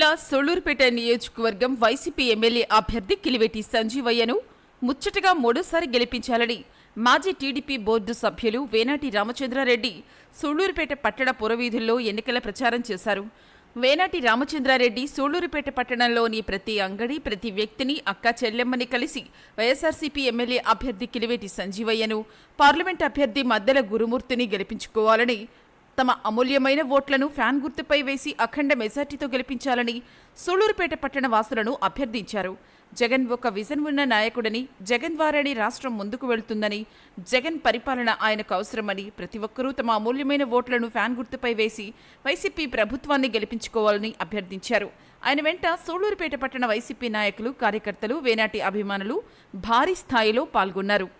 సోళూరుపేట నియోజకవర్గం YCP MLA అభ్యర్థి కిలివెటి సంజీవయ్యను ముచ్చటగా మూడోసారి గెలిపించాలని మాజీ టీడీపీ బోర్డు సభ్యులు వేనాటి రామచంద్రారెడ్డి సూళ్ళూరుపేట పట్టణ పురవీధుల్లో ఎన్నికల ప్రచారం చేశారు. వేనాటి రామచంద్రారెడ్డి సూళ్ళూరుపేట పట్టణంలోని ప్రతి అంగడి ప్రతి వ్యక్తిని అక్క చెల్లెమ్మని కలిసి వైఎస్ఆర్సీపీ ఎమ్మెల్యే అభ్యర్థి కిలివేటి సంజీవయ్యను పార్లమెంట్ అభ్యర్థి మద్దెల గురుమూర్తిని గెలిపించుకోవాలని తమ అమూల్యమైన ఓట్లను ఫ్యాన్ గుర్తుపై వేసి అఖండ మెజార్టీతో గెలిపించాలని సూళ్ళూరుపేట పట్టణ వాసులను అభ్యర్థించారు. జగన్ ఒక విజన్ ఉన్న నాయకుడని జగన్ ద్వారానే రాష్ట్రం ముందుకు వెళ్తుందని జగన్ పరిపాలన ఆయనకు అవసరమని ప్రతి ఒక్కరూ తమ అమూల్యమైన ఓట్లను ఫ్యాన్ గుర్తుపై వేసి వైసీపీ ప్రభుత్వాన్ని గెలిపించుకోవాలని అభ్యర్థించారు. ఆయన వెంట సూళ్ళూరుపేట పట్టణ వైసీపీ నాయకులు కార్యకర్తలు వేనాటి అభిమానులు భారీ స్థాయిలో పాల్గొన్నారు.